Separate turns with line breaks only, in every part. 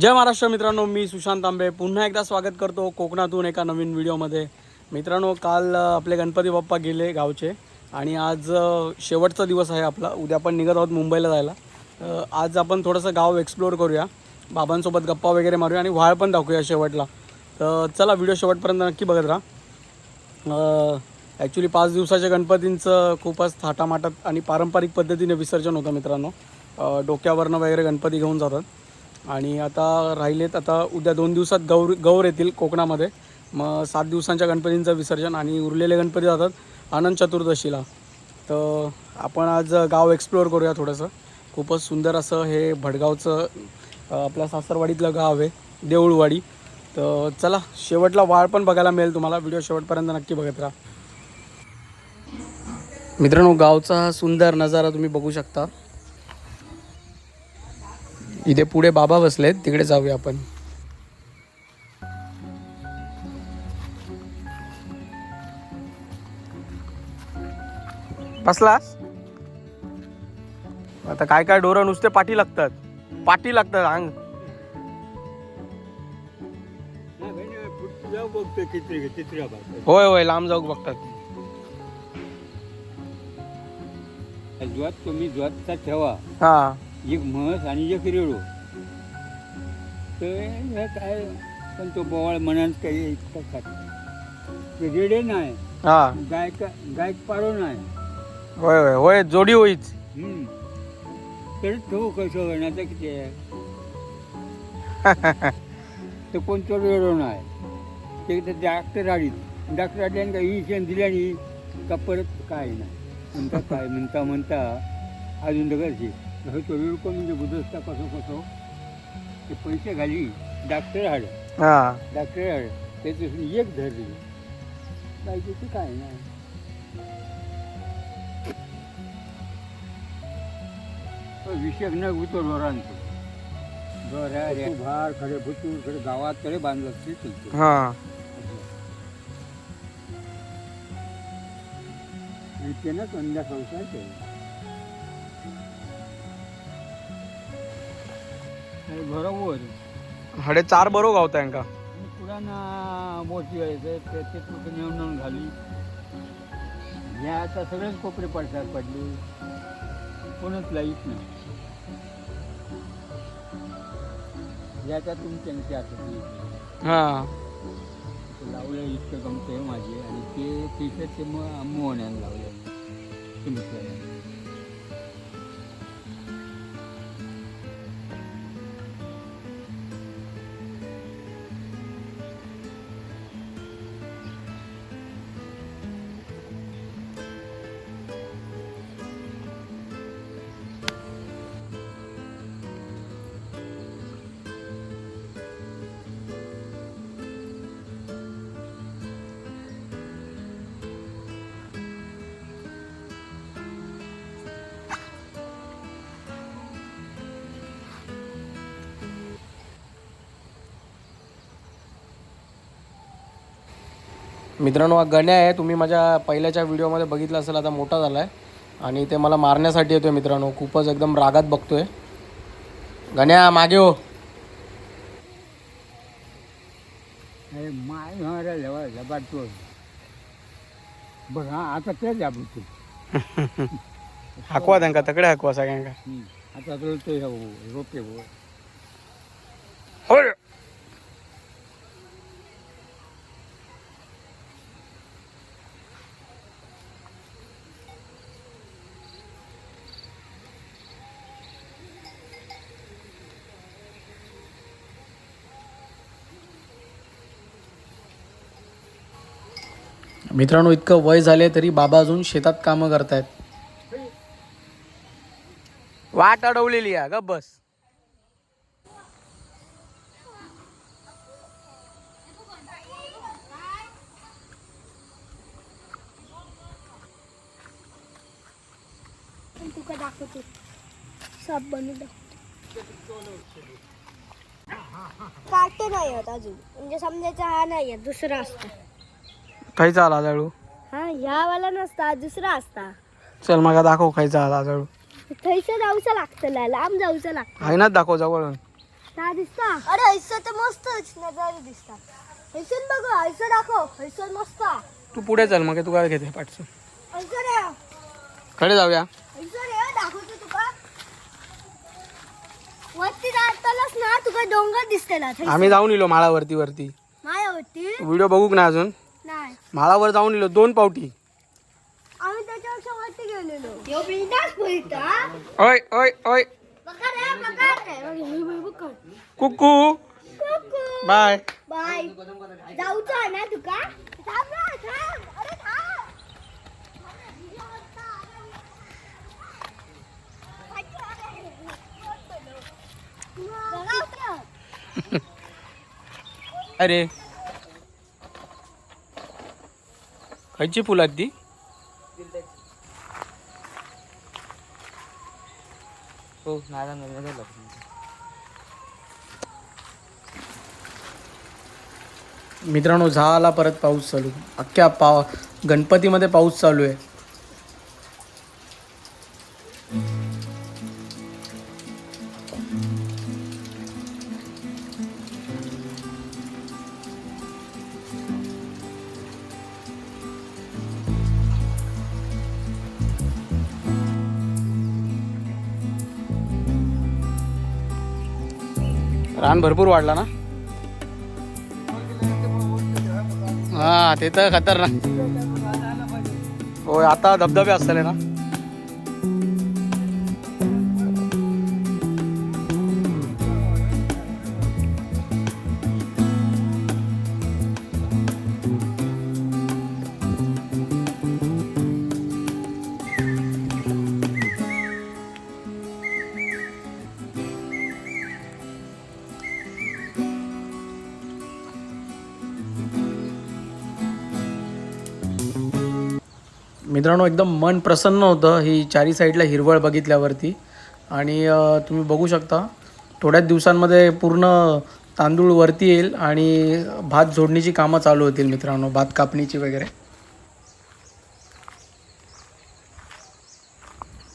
जय महाराष्ट्र मित्रांनो मी सुशांत आंबे पुन्हा एकदा स्वागत करतो कोकणातून एका नवीन व्हिडिओमध्ये. मित्रांनो काल आपले गणपती बाप्पा गेले गावचे आणि आज शेवटचा दिवस आहे आपला. उद्या आपण निघत आहोत मुंबईला जायला. आज आपण थोडंसं गाव एक्सप्लोअर करूया. बाबांसोबत गप्पा वगैरे मारूया आणि व्हाळ पण दाखवूया शेवटला. तर चला व्हिडिओ शेवटपर्यंत नक्की बघत राहा. ॲक्च्युली पाच दिवसाच्या गणपतींचं खूपच थाटामाटात आणि पारंपरिक पद्धतीने विसर्जन होतं मित्रांनो. डोक्यावरनं वगैरे गणपती घेऊन जातात. आणि आता राहिलेत आता उद्या दोन दिवसात गौर गौर येतील कोकणामध्ये. मग सात दिवसांच्या गणपतींचं विसर्जन आणि उरलेले गणपती जातात अनंत चतुर्दशीला. तर आपण आज गाव एक्सप्लोअर करूया थोडंसं. खूपच सुंदर असं हे भडगावचं आपल्या सासरवाडीतलं गाव आहे देऊळवाडी. तर चला शेवटला वाळ पण बघायला मिळेल तुम्हाला. व्हिडिओ शेवटपर्यंत नक्की बघत राहा. मित्रांनो गावचा हा सुंदर नजारा तुम्ही बघू शकता. इथे पुढे बाबा बसलेत तिकडे जाऊया आपण. बसलास? आता काय काय डोरं नुसते पाठी लागतात. पाठी लागतात अंग. होय होय लांब जाऊ बघतात.
ज्वात तुम्ही ज्वातचा ठेवा.
हा.
एक म्हस आणि एक रेडो तर हे काय पण तो बोवाळ म्हणाल काही इतकं खात ते रेडे नाही.
हा.
गायक गायक पारो नाही.
होय होय होय जोडी होईच.
हम्म. तर तो कसं होण्याचं किती आहे? तर कोणतं रेडो नाही. ते तर डॉक्टर आडीत डॉक्टर आणि काही इंजेक्शन दिल्याने का परत काय नाही. म्हणता काय म्हणता म्हणता अजून दगडचे हे तो रेडको म्हणजे बुधस्ता कसं कसं ते पैसे घाली डॉक्टर हाड
हा.
डॉक्टर हाड त्याच्यापासून एक धरली पाहिजे ते काय नाही. विषय न उतो ढोरांचं बरं रे भार खडे भुतूर खडे गावात कडे बांधलं असते तुमचं
हा.
आणि त्यानं कंदा संसार केला. बरोबर
हडे चार बरो गावता यांका
पुराणा मोठी व्हायचं ते ते कुठे नेऊन घाली हे आता सगळेच कोपरे पडतात पडले. कोणच लाईत नाही. याच्यातून त्यांची आता
हा.
लावलं इतकं गमतंय माझे. आणि ते तिथं ते मग मोहण्यानं लावलं तुमचं
मित्रांनो हा गण्या आहे. तुम्ही माझ्या पहिल्याच्या व्हिडिओमध्ये बघितलं असेल आता मोठा झाला आहे आणि ते मला मारण्यासाठी येतोय मित्रांनो. खूपच एकदम रागात बघतोय. गण्या मागे हो.
बघ हा आता तेच आपण तू.
हाकवा त्यांका तकडे हाकवा सगळ्यांका.
आता ते रोपे हो.
मित्रांनो इतकं वय झाले तरी बाबा अजून शेतात कामं करतायत. वाट अडवलेली आहे ग बस.
तुका दाखवतो सब बनवून दाखवतो काटे नाही आहेत अजून. म्हणजे समजायचा हा नाही आहे दुसरा असता.
खायचा आला जाळू.
हा ह्या वाला नसता दुसरा असता.
चल मला दाखव खायचा आला जाळू.
थंयचं जाऊचं लागतं लांब जाऊचं लागतं.
आहे ना दाखव जवळ
ना दिसता? अरे हैसर तर मस्तच नजारे दिसता हैसर बघ हैसर दाखव हैसर मस्त
तू पुढे चल मग तू काय घेते पाठचं.
हैसर आहे.
कडे जाऊया.
हैसर आहे दाखवतो तुका. वरती जातानाच ना तुका डोंगर दिसते ना
आम्ही जाऊन इलो माळावरती वरती.
मायावरती
व्हिडिओ बघूक ना अजून?
नाही
माळावर जाऊन इलो दोन पावटी.
आम्ही त्याच्यापेक्षा वरती गेलेलो. यो बिंदास बोलता
ओय ओय ओय.
बघा रे बघा रे बघ, हे बघ, बघ.
कुकू.
कुकू.
बाय.
बाय. जाऊचं आहे ना तुका? थांब ना थांब. अरे थांब. बघा.
अरे. खयची फुलं आहेत ती.
हो नारा
मित्रांनो झाला परत पाऊस चालू. अख्ख्या पाव गणपतीमध्ये पाऊस चालू आहे. रान भरपूर वाढला ना? हा ते तर खतरनाक. होय आता धबधबे असतले ना? मित्रांनो एकदम मन प्रसन्न होतं ही चारी साईडला हिरवळ बघितल्यावरती. आणि तुम्ही बघू शकता थोड्याच दिवसांमध्ये पूर्ण तांदूळ वरती येईल आणि भात जोडणीची कामं चालू होतील मित्रांनो भात कापणीची वगैरे.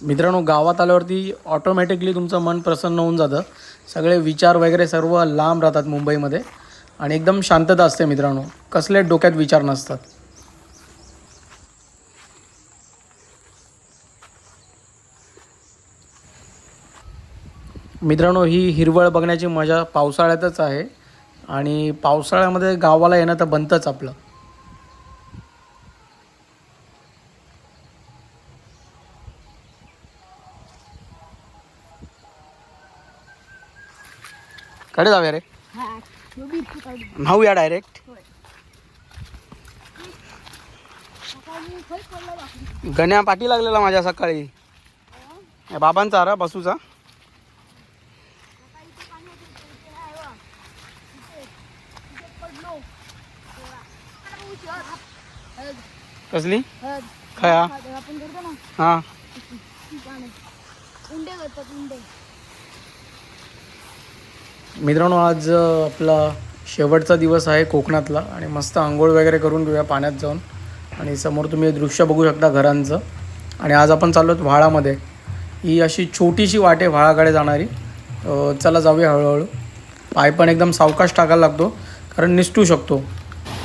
मित्रांनो गावात आल्यावरती ऑटोमॅटिकली तुमचं मन प्रसन्न होऊन जातं. सगळे विचार वगैरे सर्व लांब राहतात मुंबईमध्ये. आणि एकदम शांतता असते मित्रांनो. कसले डोक्यात विचार नसतात. मित्रांनो ही हिरवळ बघण्याची मजा पावसाळ्यातच आहे. आणि पावसाळ्यामध्ये गावाला येणं तर बनतंच आपलं. कडे जाऊया रे.
हा,
डायरेक्ट गण्या पाठी लागलेला माझ्या सकाळी. या बाबांचा आरा बसूचा
सकाळी इथे पाणी होतं, इथे नाही बा. इथे, इथे पडलो. तेव्हा. अरे, उशी, हळद, हळद,
कसली. खया? हां मित्रांनो आज आपला शेवटचा दिवस आहे कोकणातला आणि मस्त आंघोळ वगैरे करून घेऊया पाण्यात जाऊन. आणि समोर तुम्ही हे दृश्य बघू शकता घरांचं. आणि आज आपण चाललो आहोत व्हाळामध्ये. ही अशी छोटीशी वाट आहे व्हाळाकडे जाणारी. चला जाऊया हळूहळू. पाय पण एकदम सावकाश टाकायला लागतो कारण निसटू शकतो.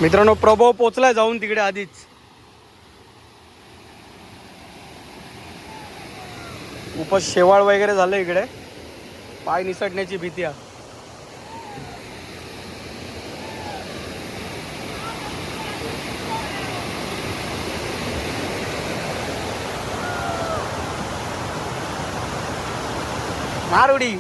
मित्रांनो प्रभाव पोचलाय जाऊन तिकडे आधीच. खूपच शेवाळ वगैरे झालं इकडे. पाय निसटण्याची भीती आहे. मारुडी.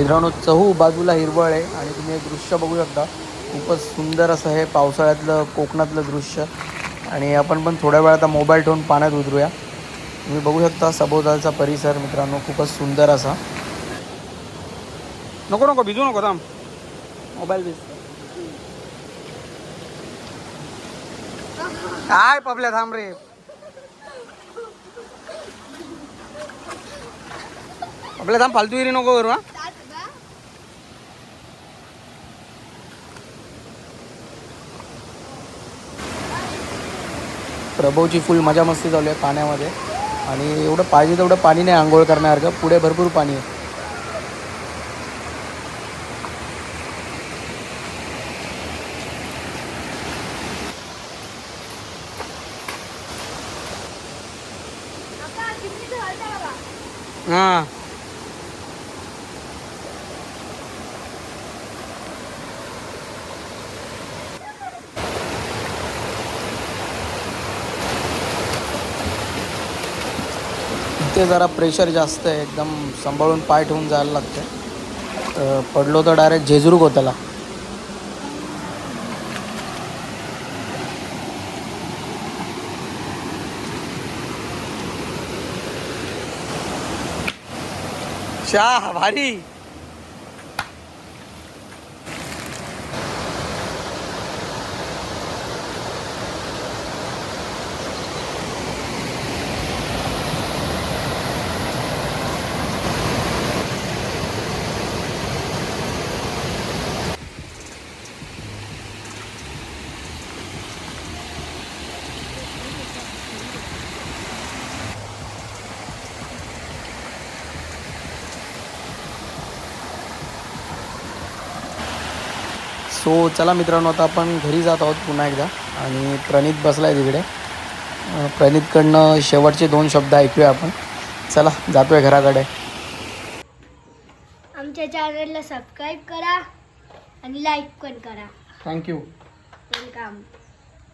मित्रांनो चहू बाजूला हिरवळ आहे आणि तुम्ही हे दृश्य बघू शकता. खूपच सुंदर असं हे पावसाळ्यातलं कोकणातलं दृश्य. आणि आपण पण थोड्या वेळ आता मोबाईल ठेवून पाण्यात उतरूया. तुम्ही बघू शकता सभोवतालचा परिसर मित्रांनो खूपच सुंदर असा. नको नको भिजू नको थांब. मोबाईल भिज. काय पबल्या थांब रे. आपल्या थांब फालतूगिरी नको करू हा. प्रभूची फुल मजा मस्ती चालू आहे पाण्यामध्ये. आणि एवढं पाहिजे तेवढं पाणी नाही आंघोळ करण्यासारखं. पुढे भरपूर पाणी आहे. हां. इथे जरा प्रेशर जास्त आहे. एकदम सांभाळून पाय ठेवून जायला लागतं पडलो तर डायरेक्ट झेजरूक होताला चहा भारी. सो चला मित्रांनो आता आपण घरी जात आहोत पुन्हा एकदा. आणि प्रणित बसला आहे तिकडे प्रणितकडनं शेवटचे दोन शब्द ऐकूया आपण. चला जातोय घराकडे.
आमच्या चॅनलला सबस्क्राईब करा आणि लाईक पण करा.
Thank you
welcome